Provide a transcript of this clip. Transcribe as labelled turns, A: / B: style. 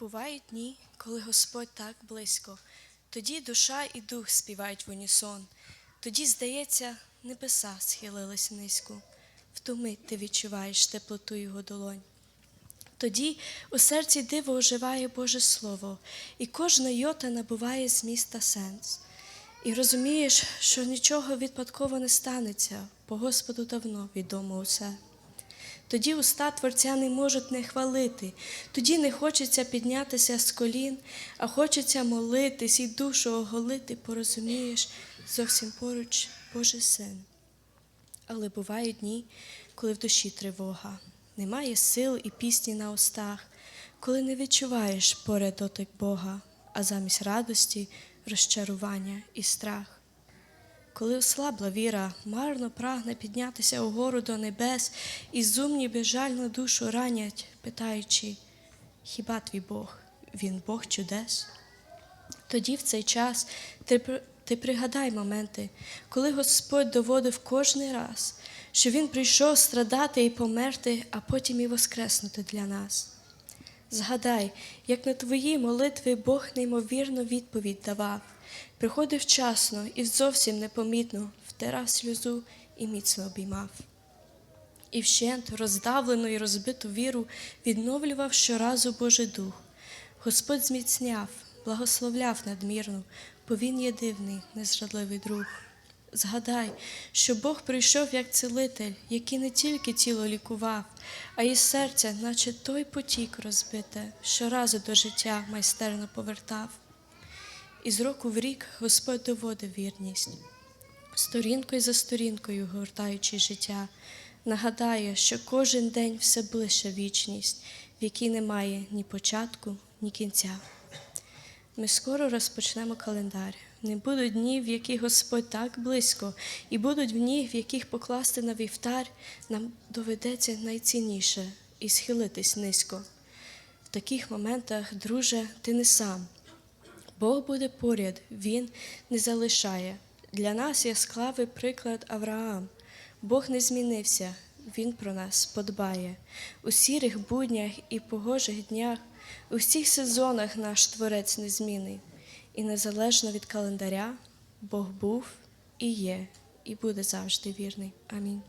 A: Бувають дні, коли Господь так близько, тоді душа і дух співають в унісон. Тоді, здається, небеса схилились низько, в ту мить ти відчуваєш теплоту його долонь. Тоді у серці диво оживає Боже Слово, і кожна йота набуває зміст та сенс. І розумієш, що нічого відпадково не станеться, бо Господу давно відомо усе. Тоді уста Творця не можуть не хвалити, тоді не хочеться піднятися з колін, а хочеться молитись і душу оголити, порозумієш, зовсім поруч Божий син. Але бувають дні, коли в душі тривога, немає сил і пісні на устах, коли не відчуваєш поряд дотик Бога, а замість радості розчарування і страх. Коли ослабла віра, марно прагне піднятися угору до небес, і зумні безжально душу ранять, питаючи, хіба твій Бог, він Бог чудес? Тоді в цей час ти, ти пригадай моменти, коли Господь доводив кожний раз, що Він прийшов страдати і померти, а потім і воскреснути для нас. Згадай, як на твої молитви Бог неймовірну відповідь давав, приходив вчасно і зовсім непомітно втирав сльозу і міцно обіймав. І вщент роздавлену і розбиту віру відновлював щоразу Божий дух. Господь зміцняв, благословляв надмірно, бо Він є дивний, незрадливий друг. Згадай, що Бог прийшов як цілитель, який не тільки тіло лікував, а й серця, наче той потік розбите, щоразу до життя майстерно повертав. І з року в рік Господь доводив вірність, сторінкою за сторінкою гортаючи життя, нагадає, що кожен день все ближче вічність, в якій немає ні початку, ні кінця. Ми скоро розпочнемо календар. Не будуть днів, в яких Господь так близько, і будуть в дні, в яких покласти на вівтар нам доведеться найцінніше і схилитись низько. В таких моментах, друже, ти не сам. Бог буде поряд, Він не залишає. Для нас яскравий приклад Авраам. Бог не змінився, Він про нас подбає. У сірих буднях і погожих днях, у всіх сезонах наш Творець незмінний. І незалежно від календаря, Бог був і є, і буде завжди вірний. Амінь.